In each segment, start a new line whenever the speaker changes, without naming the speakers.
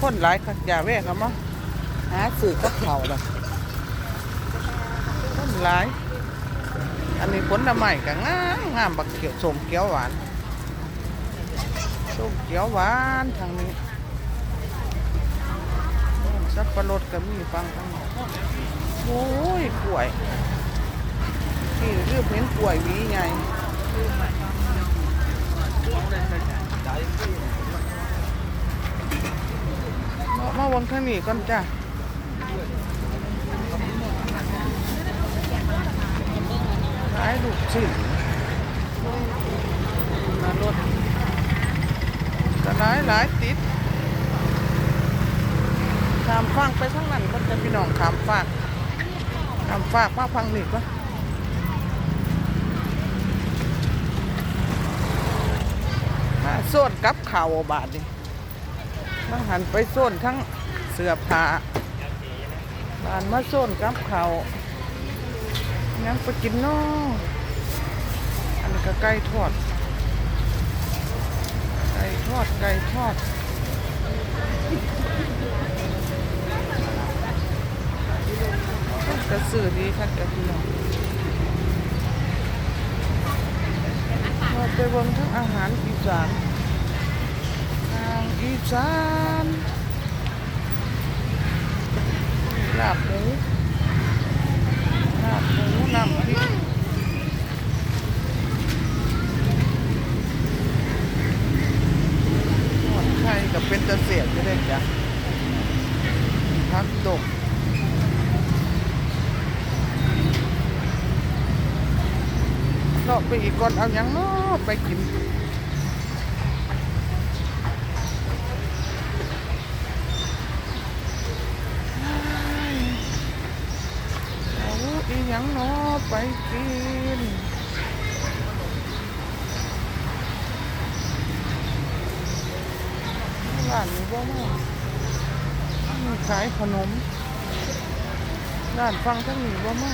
คนหลายคักอย่าแวะกันมาหาสื่อกับเขาวละคนหลาย อันนี้ผลไม้ก็งามงามบักเขียวสมเขียวหวานส้มเขียวหวานทางนี้สับปะรดก็มีฟังทางนี้โอ้ยกล้วยนี่เรียกเห็นกล้วยวีใหญ่มามา วังทางนี้ก่อนจ้ะขายลูกชิ้นมารถจะหลายหลายติดขามฟากไปทั้งนั้นก็จะพี่น้องขามฟากขามฟากมาฟังนี่ก็มาโซนกับข่าวบาทดิ มาหันไปโซนทั้งเสื้อผ้าบานมาโซนกับข่าวยังไปกินนาะอันนี้ก็ไก่ทอด ไก่ทอด ไก่ทอดกระสือดีค่ะกระพี่น้องเราไปเบิ่งทั้งอาหารอีสานทางอี สานลาบหมูน้ำหมูน้ำพริกทอดไข่กับเป็นตะเสียบจะได้จ้ะพักตกเลาะไปอีกก่อนเอาหยังเนาะไปกินเอาอีห ยังนาะไปกินร้านนี้บ่มามีขายขนมร้านฟังทั้งนี้บ่มา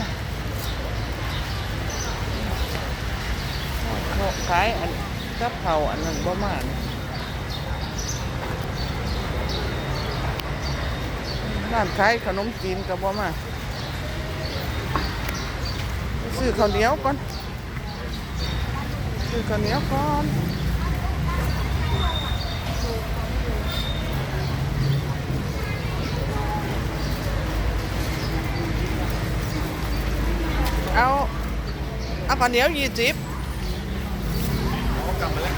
โอ้ขายอันกับเผาอันนั้นบ่มาเนี่ยร้านขายขนมจีนกับบ่มา ซื้อข้าวเหนียวก่อนซื้อข้าวเหนียวก่อนเอาเอาข้าวเหนียวยี่สิบกลับมาแล้ว